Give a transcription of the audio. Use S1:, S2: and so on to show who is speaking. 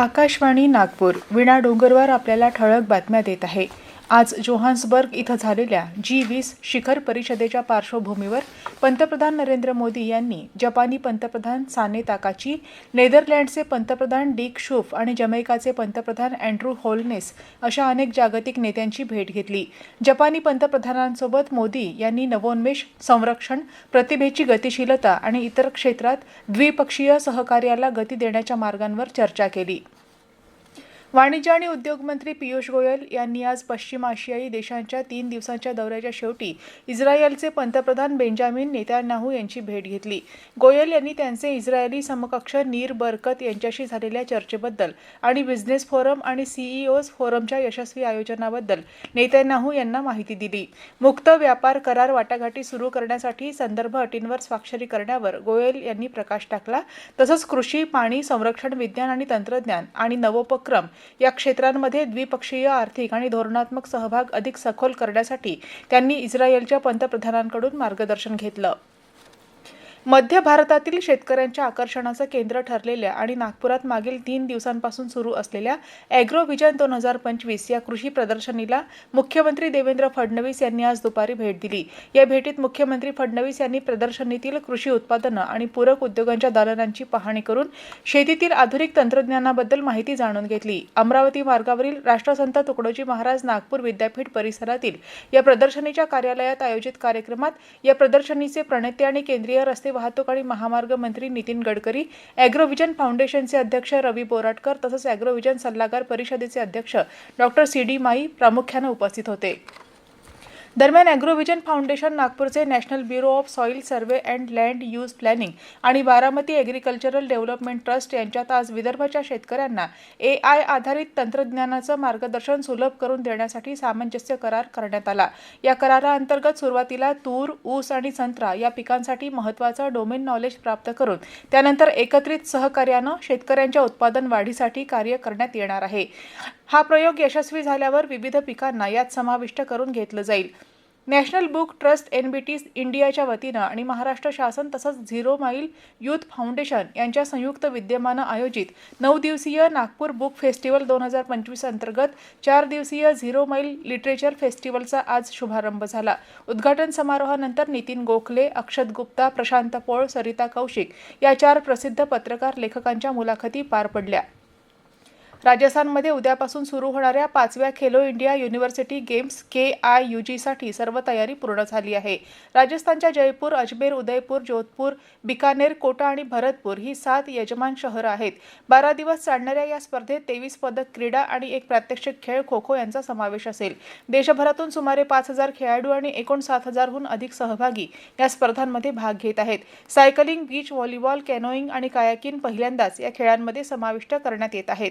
S1: आकाशवाणी नागपूर विणा डोंगरवार आपल्याला ठळक बातम्या देत आहे आज जोहान्सबर्ग इथं झालेल्या जी वीस शिखर परिषदेच्या पार्श्वभूमीवर पंतप्रधान नरेंद्र मोदी यांनी जपानी पंतप्रधान साने ताकाची नेदरलँडचे पंतप्रधान डीक शूफ आणि जमैकाचे पंतप्रधान अँड्रू होलनेस अशा अनेक जागतिक नेत्यांची भेट घेतली जपानी पंतप्रधानांसोबत मोदी यांनी नवोन्मेष संरक्षण प्रतिभेची गतिशीलता आणि इतर क्षेत्रात द्विपक्षीय सहकार्याला गती देण्याच्या मार्गांवर चर्चा केली वाणिज्य आणि उद्योग मंत्री पियुष गोयल यांनी आज पश्चिम आशियाई देशांच्या तीन दिवसांच्या दौऱ्याच्या शेवटी इस्रायलचे पंतप्रधान बेंजामिन नेत्यानाहू यांची भेट घेतली गोयल यांनी त्यांचे इस्रायली समकक्ष नीर बरकत यांच्याशी झालेल्या चर्चेबद्दल आणि बिझनेस फोरम आणि सीईओज फोरमच्या यशस्वी आयोजनाबद्दल नेत्यानाहू यांना माहिती दिली मुक्त व्यापार करार वाटाघाटी सुरू करण्यासाठी संदर्भ अटींवर स्वाक्षरी करण्यावर गोयल यांनी प्रकाश टाकला तसंच कृषी पाणी संरक्षण विज्ञान आणि तंत्रज्ञान आणि नवोपक्रम या क्षेत्रांमध्ये द्विपक्षीय आर्थिक आणि धोरणात्मक सहभाग अधिक सखोल करण्यासाठी त्यांनी इस्रायलच्या पंतप्रधानांकडून मार्गदर्शन घेतलं मध्य भारतातील शेतकऱ्यांच्या आकर्षणाचं केंद्र ठरलेल्या आणि नागपुरात मागील तीन दिवसांपासून सुरू असलेल्या ॲग्रो विजन दोन हजार पंचवीस या कृषी प्रदर्शनीला मुख्यमंत्री देवेंद्र फडणवीस यांनी आज दुपारी भेट दिली या भेटीत मुख्यमंत्री फडणवीस यांनी प्रदर्शनीतील कृषी उत्पादनं आणि पूरक उद्योगांच्या दालनांची पाहणी करून शेतीतील आधुनिक तंत्रज्ञानाबद्दल माहिती जाणून घेतली अमरावती मार्गावरील राष्ट्रसंत तुकडोजी महाराज नागपूर विद्यापीठ परिसरातील या प्रदर्शनीच्या कार्यालयात आयोजित कार्यक्रमात या प्रदर्शनीचे प्रणेते आणि केंद्रीय रस्ते रस्ते वाहतूक आणि महामार्ग मंत्री नितीन गडकरी अॅग्रोव्हिजन फाउंडेशनचे अध्यक्ष रवी बोराटकर तसंच अॅग्रोव्हिजन सल्लागार परिषदेचे अध्यक्ष डॉ सी डी माई प्रामुख्यानं उपस्थित होते दरम्यान अॅग्रोव्हिजन फाउंडेशन नागपूरचे national bureau of soil survey and land use planning आणि बारामती ॲग्रीकल्चरल डेव्हलपमेंट ट्रस्ट यांच्यात आज विदर्भाच्या शेतकऱ्यांना ए आय आधारित तंत्रज्ञानाचं मार्गदर्शन सुलभ करून देण्यासाठी सामंजस्य करार करण्यात आला या कराराअंतर्गत सुरुवातीला तूर ऊस आणि संत्रा या पिकांसाठी महत्वाचं डोमेन नॉलेज प्राप्त करून त्यानंतर एकत्रित सहकार्यानं शेतकऱ्यांच्या उत्पादन वाढीसाठी कार्य करण्यात येणार आहे हा प्रयोग यशस्वी झाल्यावर विविध पिकांना यात समाविष्ट करून घेतलं जाईल national book trust N B T इंडियाच्या वतीनं आणि महाराष्ट्र शासन तसंच झिरो माईल यूथ फाउंडेशन यांच्या संयुक्त विद्यमानं आयोजित नऊ दिवसीय नागपूर बुक फेस्टिवल दोन हजार पंचवीस अंतर्गत चार दिवसीय झिरो माईल लिटरेचर फेस्टिवलचा आज शुभारंभ झाला उद्घाटन समारोहानंतर नितीन गोखले अक्षत गुप्ता प्रशांत पोळ सरिता कौशिक या चार प्रसिद्ध पत्रकार लेखकांच्या मुलाखती पार पडल्या राजस्थानमध्ये उद्यापासून सुरू होणाऱ्या पाचव्या Khelo India university games K I U जीसाठी सर्व तयारी पूर्ण झाली आहे राजस्थानच्या जयपूर अजमेर उदयपूर जोधपूर बिकानेर कोटा आणि भरतपूर ही सात यजमान शहरं आहेत बारा दिवस चालणाऱ्या या स्पर्धेत तेवीस पदक क्रीडा आणि एक प्रात्यक्षिक खेळ खो खो यांचा समावेश असेल देशभरातून सुमारे पाच हजार खेळाडू आणि एकोणसात हजारहून अधिक सहभागी या स्पर्धांमध्ये भाग घेत आहेत सायकलिंग बीच व्हॉलीबॉल कॅनोईंग आणि कायाकिन पहिल्यांदाच या खेळांमध्ये समाविष्ट करण्यात येत आहेत